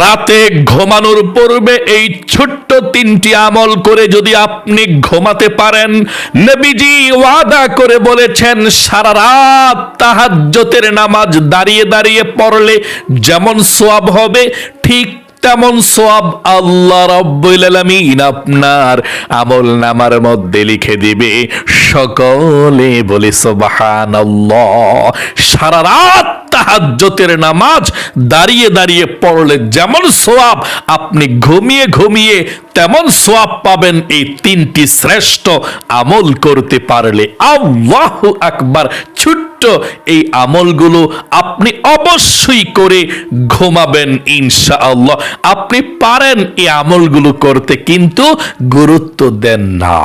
রাতে ঘুমানোর পূর্বে এই ছোট্ট তিনটি আমল করে যদি আপনি ঘুমাতে পারেন, নবীজি ওয়াদা করে বলেছেন, সারা রাত তাহাজ্জতের নামাজ দাঁড়িয়ে দাঁড়িয়ে পড়লে যেমন সোয়াব হবে, ঠিক তেমন সোয়াব আল্লাহ রব্বুল আপনার আমল নামার মধ্যে লিখে দিবে, সকলে বলে সুবহানাল্লাহ, সারা রাত তাহাজ্জতের নামাজ দাঁড়িয়ে দাঁড়িয়ে পড়লে যেমন সোয়াব আপনি ঘুমিয়ে ঘুমিয়ে তেমন সোয়াব পাবেন। এই তিনটি শ্রেষ্ঠ আমল করতে পারলে আল্লাহু আকবার ছোট্ট এই আমলগুলো আপনি অবশ্যই করে ঘুমাবেন ইনশাআল্লাহ। আপনি পারেন এই আমলগুলো করতে, কিন্তু গুরুত্ব দেন না।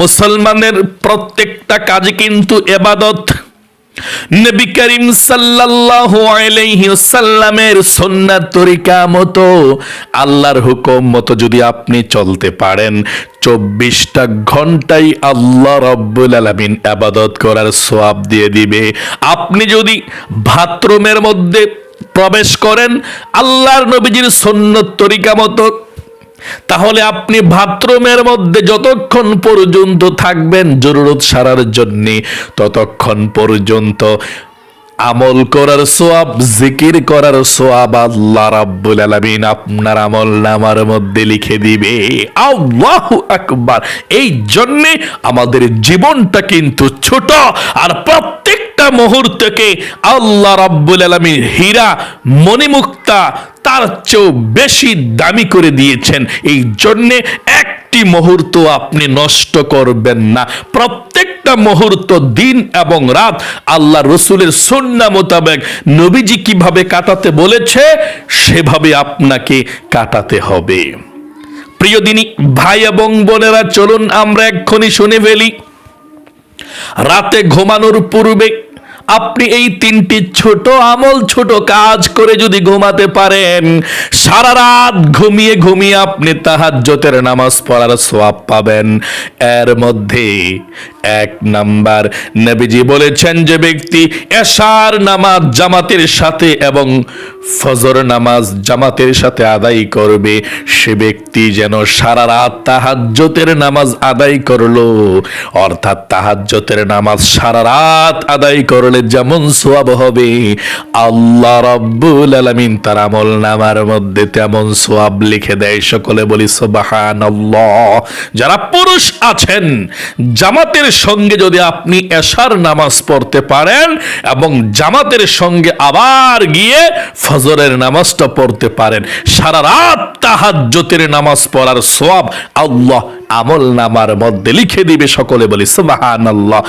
মুসলমানের প্রত্যেকটা কাজ কিন্তু এবাদত নবী করিম সাল্লাল্লাহু আলাইহি সাল্লামের সুন্নাত তরিকা মতো আল্লাহর হুকুম মতো যদি আপনি চলতে পারেন, চব্বিশটা ঘন্টাই আল্লাহ রব্বুল আলামিন আবাদত করার সোয়াব দিয়ে দিবে। আপনি যদি বাথরুমের মধ্যে প্রবেশ করেন, আল্লাহর নবীজির সুন্নত তরিকা মতো তাহলে আপনি বাথরুমের মধ্যে যতক্ষণ পর্যন্ত থাকবেন জরুরত সারার জন্য, ততক্ষণ পর্যন্ত আমল করার সোয়াব, জিকির করার সোয়াব আল্লাহ রাব্বুল আলামিন আপনার আমল নামার মধ্যে লিখে দিবে। আল্লাহু আকবার। এই জন্যে আমাদের জীবনটা কিন্তু ছোট আর প্রত্যেকটা মুহূর্তকে আল্লাহ রাব্বুল আলামিন হীরা, মণিমুক্তা তার চেয়েও বেশি দামি করে দিয়েছেন। এই জন্যে একটি মুহূর্ত আপনি নষ্ট করবেন না। প্রত্যেকটা মুহূর্ত দিন এবং রাত আল্লাহ রসুলের সন্না মোতাবেক নবীজি কীভাবে কাটাতে বলেছে, সেভাবে আপনাকে কাটাতে হবে। প্রিয় দিনী, ভাই এবং বোনেরা, চলুন আমরা এক্ষুনি শুনে ফেলি। রাতে ঘুমানোর পূর্বে আপনি এই তিনটি ছোট আমল, ছোট কাজ করে যদি ঘুমাতে পারেন, সারা রাত ঘুমিয়ে ঘুমিয়ে আপনি তাহাজ্জতের নামাজ পড়ার সোয়াব পাবেন। এর মধ্যে এক নাম্বার। নবীজি বলেছেন যে ব্যক্তি এশার নামাজ জামাতের সাথে এবং ফজর নামাজ জামাতের সাথে আদায় করবে, সে ব্যক্তি যেন সারা রাত তাহাজ্জতের নামাজ আদায় করল। অর্থাৎ তাহাজ্জতের নামাজ সারা রাত আদায় করলে যেমন সোয়াব হবে, আল্লাহ রব্বুল আলামিন তার আমল নামার মধ্যে তেমন সোয়াব লিখে দেয়। সকলে বলি, সুবহানাল্লাহ। যারা পুরুষ আছেন, জামাতের সঙ্গে যদি আপনি এশার নামাজ পড়তে পারেন এবং জামাতের সঙ্গে আবার গিয়ে ফজরের নামাজটা পড়তে পারেন, সারা রাত তাহাজ্জতের নামাজ পড়ার সোয়াব আল্লাহ আমল নামার মধ্যে লিখে দিবে সকলে বলি, সুবহানাল্লাহ।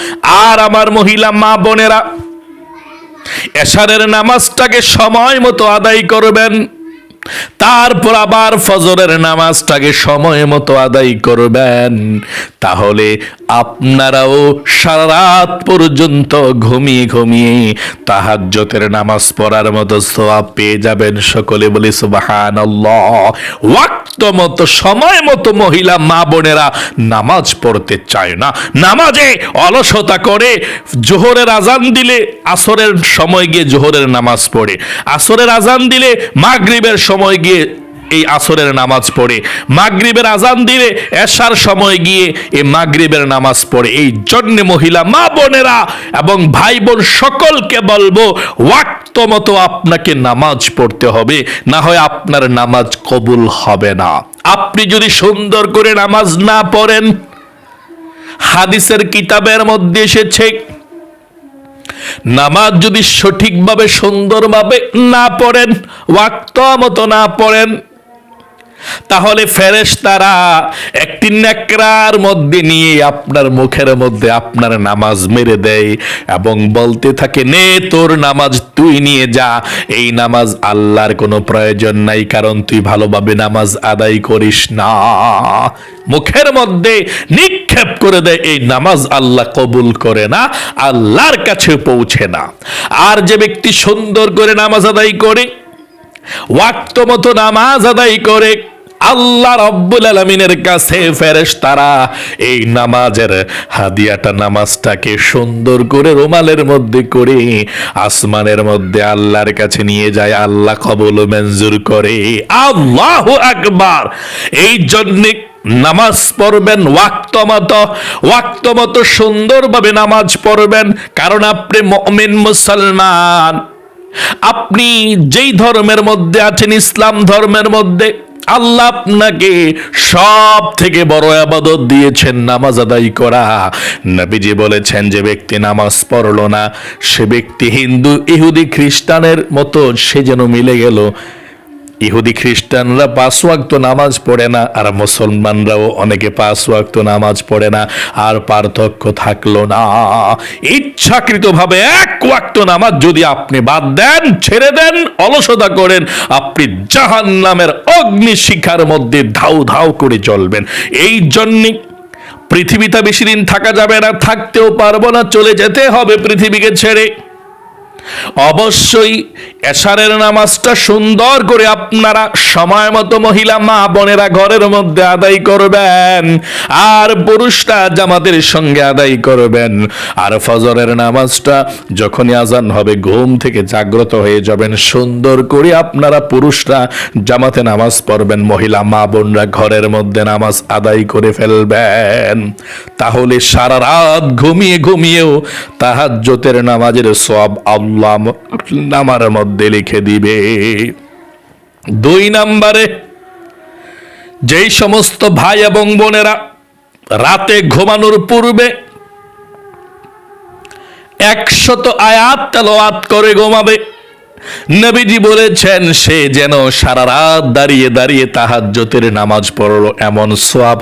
আর আমার মহিলা মা বোনেরা, এশারের নামাজটাকে সময় মতো আদায় করবেন। তারপর আবার ফজরের নামাজটাকে সময় মতো আদায় করবেন। তাহলে আপনারাও সারা রাত পর্যন্ত ঘুমিয়ে ঘুমিয়ে তাহাজ্জতের নামাজ পড়ার মতো সোয়াব পেয়ে যাবেন সকলে বলি সুবাহান ওয়াক্ত মতো, সময় মতো মহিলা, মা বোনেরা নামাজ পড়তে চায় না। নামাজে অলসতা করে, জোহরের আজান দিলে আসরের সময় গিয়ে জোহরের নামাজ পড়ে। আসরের আজান দিলে মাগরিবের সময় গিয়ে এই আসরের নামাজ পড়ে। মাগরিবের আজান দিলে এশার সময় গিয়ে এই মাগরিবের নামাজ পড়ে। এই জন্য মহিলা, মা বোনেরা এবং ভাই বোন সকলকে বলব ওয়াক্ত মতো আপনাকে নামাজ পড়তে হবে। না হয় আপনার নামাজ কবুল হবে না। আপনি যদি সুন্দর করে নামাজ না পড়েন, হাদিসের কিতাবের মধ্যে এসেছে নামাজ যদি সঠিকভাবে সুন্দরভাবে না পড়েন ওয়াক্ত মতো না পড়েন তাহলে ফেরেশ তারা একটি নেকড়ার মধ্যে নিয়ে আপনার মুখের মধ্যে আপনার নামাজ মেরে দেয় এবং বলতে থাকে, নে তোর নামাজ, তুই নিয়ে যা। এই নামাজ আল্লাহর কোনো প্রয়োজন নাই, কারণ তুই ভালোভাবে নামাজ আদায় করিস না। মুখের মধ্যে নিক্ষেপ করে দেয়, এই নামাজ আল্লাহ কবুল করে না, আল্লাহর কাছে পৌঁছে না। আর যে ব্যক্তি সুন্দর করে নামাজ আদায় করে, ওয়াক্ত মতো নামাজ আদায় করে আল্লাহ রব্বুল আলমিনের কাছে ফেরেশতারা এই নামাজের হাদিয়াটা, নামাজটাকে সুন্দর করে রুমালের মধ্যে করে আসমানের মধ্যে আল্লাহর কাছে নিয়ে যায়, আল্লাহ কবল মঞ্জুর করে। আল্লাহ আকবার! এই জন্য নামাজ পড়বেন ওয়াক্ত মতো ওয়াক্ত মতো সুন্দরভাবে নামাজ পড়বেন। কারণ আপনি মমিন, মুসলমান। আপনি যেই ধর্মের মধ্যে আছেন, ইসলাম ধর্মের মধ্যে আল্লাহ আপনাকে সব থেকে বড় আবাদত দিয়েছেন নামাজ আদায় করা। নবীজি বলেছেন, যে ব্যক্তি নামাজ পড়ল না, সে ব্যক্তি হিন্দু, ইহুদি, খ্রিস্টানের মতো সে যেন মিলে গেল। ইহুদি খ্রিস্টানরা পাঁচ ওয়াক্ত নামাজ পড়ে না, আর মুসলমানরাও অনেকে পাঁচ ওয়াক্ত নামাজ পড়ে না, আর পার্থক্য থাকল না। ইচ্ছাকৃতভাবে এক ওয়াক্ত নামাজ যদি আপনি বাদ দেন, ছেড়ে দেন, অলসতা করেন, আপনি জাহান নামের অগ্নি শিখার মধ্যে ধাউ ধাউ করে চলবেন। এই জন্যে পৃথিবীতে বেশি দিন থাকা যাবে না, থাকতেও পারব না, চলে যেতে হবে পৃথিবীকে ছেড়ে। অবশ্যই এশারের নামাজটা সুন্দর করে আপনারা সময় মতো মহিলা মা বোনেরা ঘরের মধ্যে আদায় করবেন, আর পুরুষরা জামাতের সঙ্গে আদায় করবেন। আর ফজরের নামাজটা যখনই আজান হবে, ঘুম থেকে জাগ্রত হয়ে যাবেন। সুন্দর করে আপনারা পুরুষরা জামাতে নামাজ পড়বেন, মহিলা মা বোনরা ঘরের মধ্যে নামাজ আদায় করে ফেলবেন। তাহলে সারা রাত ঘুমিয়ে ঘুমিয়েও তাহাজ্জতের নামাজের সব আল্লাহ নামার মধ্যে লিখে দিবে। দুই নাম্বারে, যেই সমস্ত ভাই এবং বোনেরা রাতে ঘুমানোর পূর্বে একশত আয়াত তেলাওয়াত করে ঘুমাবে নবীজি বলেছেন, সে যেন সারা রাত দাঁড়িয়ে দাঁড়িয়ে তাহাজ্জতের নামাজ পড়ল, এমন সওয়াব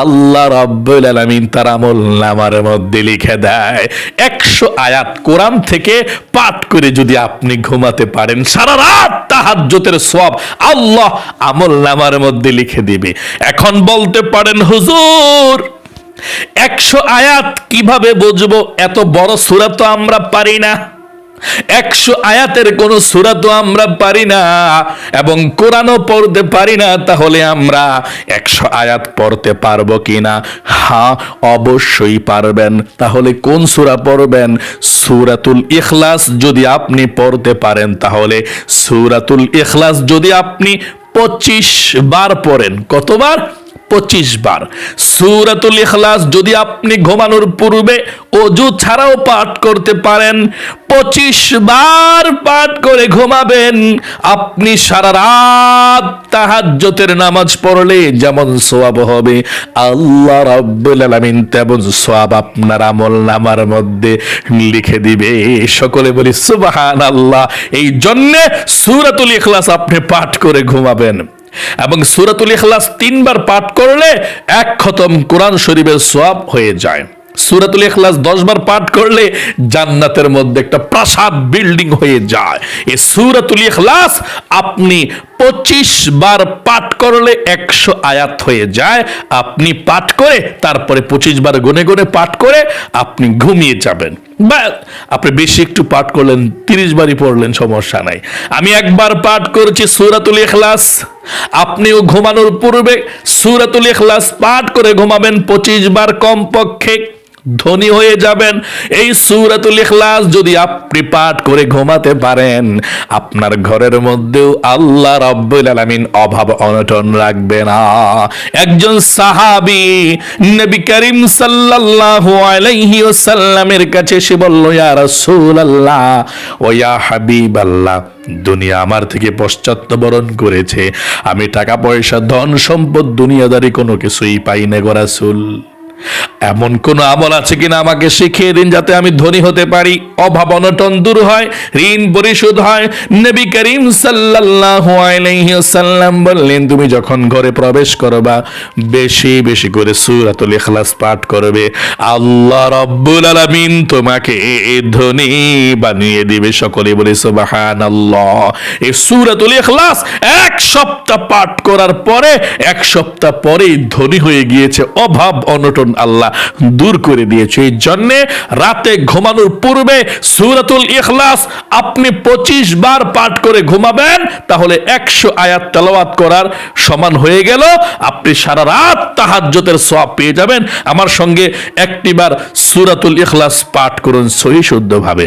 আল্লাহ রাব্বুল আলামিন তার আমল নামার মধ্যে লিখে দেয়। একশো আয়াত কোরআন থেকে পাঠ করে যদি আপনি ঘুমাতে পারেন, সারা রাত তাহাজ্জতের সব আল্লাহ আমল নামার মধ্যে লিখে দিবে। এখন বলতে পারেন, হুজুর, একশো আয়াত কীভাবে বুঝব? এত বড় সূরা তো আমরা পারি না। একশো আয়াতের কোন সুরা তো আমরা পারি না এবং কোরআনও পড়তে পারি না, তাহলে আমরা একশো আয়াত পড়তে পারব কিনা? হ্যাঁ অবশ্যই পারবেন। তাহলে কোন সুরা পড়বেন? সুরাতুল ইখলাস যদি আপনি পড়তে পারেন, তাহলে সুরাতুল ইখলাস যদি আপনি পঁচিশ বার পড়েন, কতবার? পঁচিশ বার। সুরাতুল ইখলাস যদি আপনি ঘুমানোর পূর্বে অজু ছাড়াও পাঠ করতে পারেন, পঁচিশ বার পাঠ করে ঘুমাবেন। আপনি সারা রাত তাহাজ্জতের নামাজ পড়লে যেমন সোয়াব হবে। আল্লাহ রাব্বুল আলামিন তেমন সোয়াব আপনার আমল নামার মধ্যে লিখে দিবে। সকলে বলি, সুবহানাল্লাহ। এই জন্যে সুরাতুল ইখলাস আপনি পাঠ করে ঘুমাবেন। এবং সুরাতুল ইখলাস তিনবার পাঠ করলে এক খতম কোরআন শরীফের সোয়াব হয়ে যায়। সুরাতুল ইখলাস দশ বার পাঠ করলে জান্নাতের মধ্যে একটা প্রাসাদ বিল্ডিং হয়ে যায়। এই সুরাতুল ইখলাস আপনি পঁচিশ বার পাঠ করলে একশো আয়াত হয়ে যায়। আপনি পাঠ করে তারপরে পঁচিশ বার গুনে গুনে পাঠ করে আপনি ঘুমিয়ে যাবেন। বা আপনি বেশি একটু পাঠ করলেন, তিরিশ বারই পড়লেন, সমস্যা নাই। আমি একবার পাঠ করেছি সুরাতুল এখলাস আপনিও ঘুমানোর পূর্বে সুরাতুল এখলাস পাঠ করে ঘুমাবেন, পঁচিশ বার কমপক্ষে ধনী হয়ে যাবেন। এই সুরাতুল ইখলাস যদি আপনি পাঠ করে ঘুমাতে পারেন, আপনার ঘরের মধ্যেও আল্লাহ রাব্বুল আলামিন অভাব অনটন রাখবে না। একজন সাহাবী নবী করিম সাল্লাল্লাহু আলাইহি ওয়াসাল্লামের কাছে এসে বলল, ইয়া রাসূলুল্লাহ, ও ইয়া হাবিবাল্লাহ, দুনিয়া আমার থেকে পশ্চাত্যবরণ করেছে। আমি টাকা পয়সা, ধন সম্পদ, দুনিয়াদারি কোনো কিছুই পাই না গো রাসূল। এমন কোন আমল আছে কিনা আমাকে শিখিয়ে দিন যাতে আমি ধনী হতে পারি? অভাব অনটন দূর হয়, ঋণ পরিশোধ হয়। নবী করিম সাল্লাল্লাহু আলাইহি ওয়াসাল্লাম বললেন, তুমি যখন ঘরে প্রবেশ করবা, বেশি বেশি করে সূরাতুল ইখলাস পাঠ করবে। আল্লাহ রাব্বুল আলামিন তোমাকে ধনী বানিয়ে দিবে। সকলে বলে, সুবহানাল্লাহ। এই সূরাতুল ইখলাস এক সপ্তাহ পাঠ করার পরে, এক সপ্তাহ পরেই ধনী হয়ে গিয়েছে। অভাব অনটন আল্লাহ দূর করে দিয়েছে। এই জন্যে রাতে ঘুমানোর পূর্বে সুরাতুল ইখলাস আপনি পঁচিশ বার পাঠ করে ঘুমাবেন, তাহলে একশো আয়াত তেলাওয়াত করার সমান হয়ে গেল। আপনি সারা রাত তাহাজ্যতের সওয়াব পেয়ে যাবেন। আমার সঙ্গে একটিবার সুরাতুল ইখলাস পাঠ করুন সহি শুদ্ধভাবে।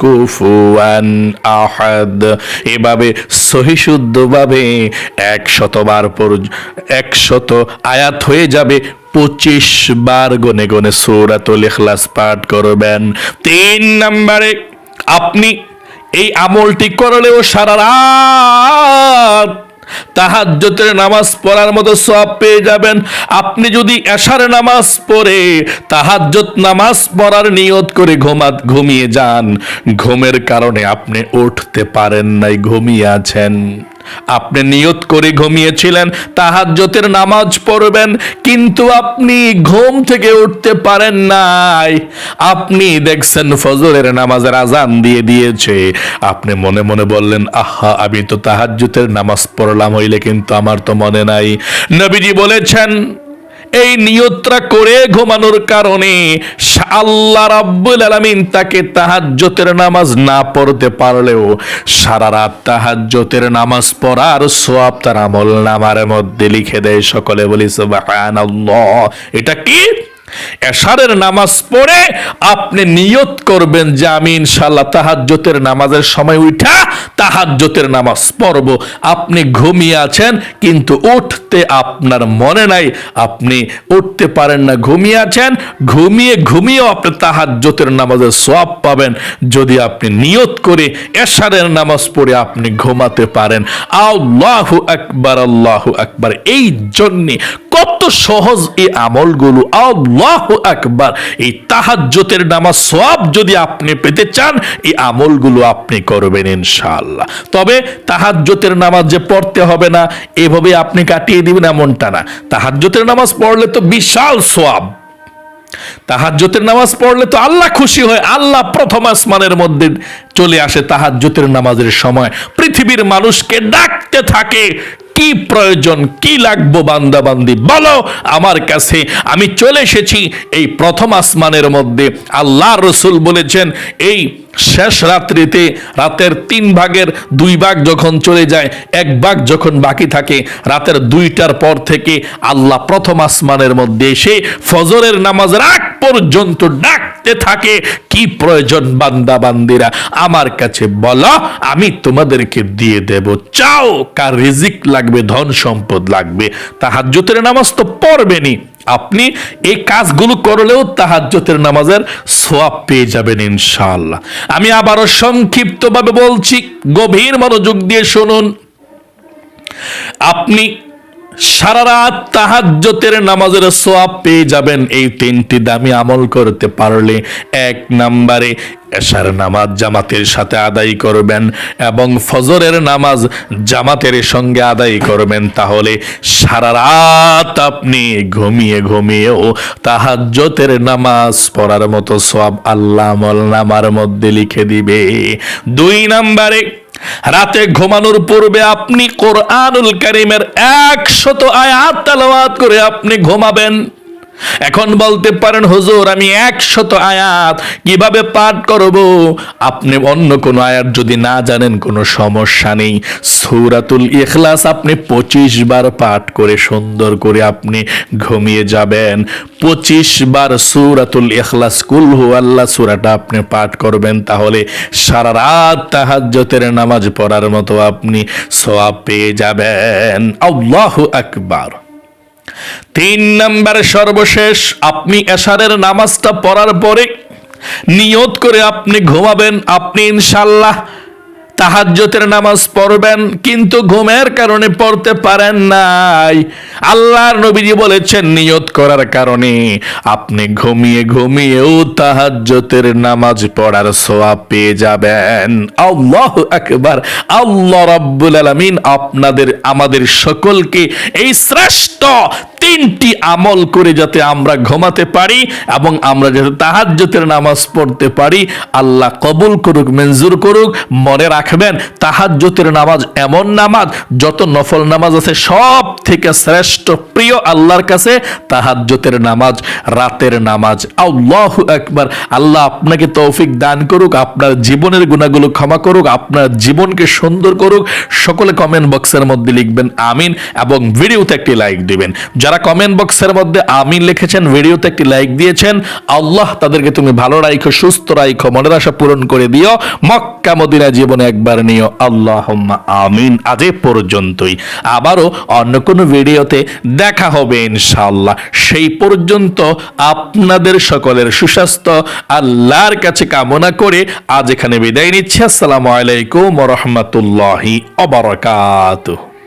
কুফুয়ান আহাদ। এভাবে সহিশুদ্ধভাবে একশতবার পর একশত আয়াত হয়ে যাবে। পঁচিশ বার গনে গনে সৌরাতুল ইখলাস পাঠ করবেন। তিন নাম্বারে আপনি এই আমলটি করলেও সারা রাত তাহাজ্জতের নামাজ পড়ার মতো সব পেয়ে যাবেন। আপনি যদি এশার নামাজ পড়ে তাহাজ্যত নামাজ পড়ার নিয়ত করে ঘুমা ঘুমিয়ে যান। ঘুমের কারণে আপনি উঠতে পারেন নাই, ঘুমিয়ে আছেন। আপনি নিয়ত করে ঘুমিয়েছিলেন, তাহাজ্জতের নামাজ পড়বেন, কিন্তু আপনি ঘুম থেকে উঠতে পারেন নাই। আপনি দেখছেন ফজরের নামাজের আজান দিয়ে দিয়েছে। আপনি মনে মনে বললেন, আহা, আমি তো তাহাজ্জুতের নামাজ পড়লাম হইলে কিন্তু আমার তো মনে নাই। নবীজি বলেছেন এই নিয়তটা করে ঘুমানোর কারণে আল্লাহ রাব্বুল আলামিন তাকে তাহাজ্জতের নামাজ না পড়তে পারলেও সারা রাত তাহাজ্জতের নামাজ পড়ার সওয়াব তার আমল নামার মধ্যে লিখে দেয়। সকলে বলি, সুবহানাল্লাহ। এটা কি? এশারের নামাজ পড়ে আপনি নিয়ত করবেন যে আমি ইনশাল্লাহ তাহাজ্জতের নামাজের সময় উঠা তাহাজ্জতের নামাজ পড়ব। আপনি ঘুমিয়ে আছেন, কিন্তু উঠতে আপনার মনে নাই। আপনি উঠতে পারেন না, ঘুমিয়ে আছেন। ঘুমিয়ে, ঘুমিয়েও আপনি তাহাজ্জতের নামাজের সওয়াব পাবেন। যদি আপনি নিয়ত করে এশারের নামাজ পড়ে আপনি ঘুমাতে পারেন। আল্লাহু আকবার আল্লাহু আকবার। এই জন্যে কত সহজ এই আমলগুলো। আল্লাহু আকবার। এই তাহাজ্জতের নামাজ সব যদি আপনি পেতে চান, এই আমলগুলো আপনি করবেন ইনশাআল্লাহ। তবে তাহাজ্জতের নামাজ যে পড়তে হবে না, এভাবে আপনি কাটিয়ে দিবেন এমনটা না। তাহাজ্জতের নামাজ পড়লে তো বিশাল সোয়াব তাহাজ্জতের নামাজ পড়লে তো আল্লাহ খুশি হয় আল্লাহ প্রথম আসমানের মধ্যে চলে আসে তাহাজ্জতের নামাজের সময়। পৃথিবীর মানুষকে ডাকতে থাকে কি প্রয়োজন? কি লাগবো বান্দা বান্দি বলো আমার কাছে। আমি চলে এসেছি এই প্রথম আসমানের মধ্যে। আল্লাহ রসুল বলেছেন, এই শেষ রাত্রিতে, রাতের তিন ভাগের দুই ভাগ যখন চলে যায়, এক ভাগ যখন বাকি থাকে, রাতের দুইটার পর থেকে আল্লাহ প্রথম আসমানের মধ্যে এসে ফজরের নামাজ রাগ পর্যন্ত ডাকতে থাকে, কি প্রয়োজন বান্দা বান্দিরা? আমার কাছে বলো, আমি তোমাদেরকে দিয়ে দেব। চাও, কার রিজিক লাগবে, ধন সম্পদ লাগবে। তাহাজ্জুতের নামাজ তো পড়বেনি আপনি এই কাজগুলো করলেও তাহাজ্জতের নামাজের সোয়াব পেয়ে যাবেন ইনশাআল্লাহ। আমি আবারও সংক্ষিপ্তভাবে বলছি, গভীর মনোযোগ দিয়ে শুনুন। আপনি সারা রাত তাহাজ্জতের নামাজের সোয়াব পেয়ে যাবেন। এই তিনটি দামি আমল করতে পারলে এক নম্বরে এশার নামাজ জামাতের সাথে আদায় করবেন এবং ফজরের নামাজ জামাতের সঙ্গে আদায় করবেন। তাহলে সারা রাত আপনি ঘুমিয়ে ঘুমিয়েও তাহাজ্জতের নামাজ পড়ার মতো সব আল্লাহ আমল নামার মধ্যে লিখে দিবে। দুই নম্বরে রাতে ঘুমানোর পূর্বে আপনি কোরআনুল করিমের একশত আয়াত তালাওয়াত করে আপনি ঘুমাবেন। এখন বলতে পারেন, হুজুর, আমি একশত আয়াত কীভাবে পাঠ করব? আপনি অন্য কোনো আয়াত যদি না জানেন, কোনো সমস্যা নেই। সূরাতুল ইখলাস আপনি পঁচিশ বার পাঠ করে সুন্দর করে আপনি ঘুমিয়ে যাবেন। পঁচিশ বার সূরাতুল ইখলাস, কুল হু আল্লাহ সূরাটা আপনি পাঠ করবেন, তাহলে সারা রাত তাহাজ্জতের নামাজ পড়ার মতো আপনি সওয়াব পেয়ে যাবেন। আল্লাহু আকবার। তিন নম্বরে সর্বশেষ, আপনি এশারের নামাজটা পড়ার পরে নিয়ত করে আপনি ঘুমাবেন, আপনি ইনশাল্লাহ তাহাজ্জতের নামাজ পড়বেন, কিন্তু ঘুমের কারণে পড়তে পারেন নাই। আল্লাহর নবীজি বলেছেন, নিয়ত করার কারণে আপনি ঘুমিয়ে ঘুমিয়েও তাহাজ্জতের নামাজ পড়ার সোয়াব পেয়ে যাবেন। আল্লাহ আকবার। আল্লাহ রাব্বুল আলামিন আপনাদের, আমাদের সকলকে এই শ্রেষ্ঠ তিনটি আমল করে যাতে আমরা ঘুমাতে পারি এবং আমরা যাতে তাহাজ্জতের নামাজ পড়তে পারি, আল্লাহ কবুল করুক, মঞ্জুর করুক, মনে রাখবেন তাহাজ্জতের নামাজ এমন নামাজ, যত নফল নামাজ আছে সব থেকে শ্রেষ্ঠ প্রিয় আল্লাহর কাছে তাহাজ্জতের নামাজ, রাতের নামাজ। আল্লাহ একবার আল্লাহ আপনাকে তৌফিক দান করুক, আপনার জীবনের গুণাগুলো ক্ষমা করুক, আপনার জীবনকে সুন্দর করুক। সকলে কমেন্ট বক্সের মধ্যে লিখবেন, আমিন, এবং ভিডিওতে একটি লাইক দিবেন। যারা কমেন্ট বক্সের মধ্যে আমিন লিখেছেন ভিডিওতে একটি লাইক দিয়েছেন, আল্লাহ তাদেরকে তুমি ভালো রাখো সুস্থ রাখো মনের আশা পূরণ করে দিও, মক্কা মদিনা জীবনে একবার নিও আল্লাহ আমিন, আজ পর্যন্তই। আবারও অন্য কোনো ভিডিওতে দেখা হবে ইনশাআল্লাহ। সেই পর্যন্ত আপনাদের সকলের সুস্বাস্থ্য, আল্লাহর কাছে কামনা করে আজ এখানে বিদায় নিচ্ছি। আসসালামু আলাইকুম রহমতুল্লাহি অবরকাত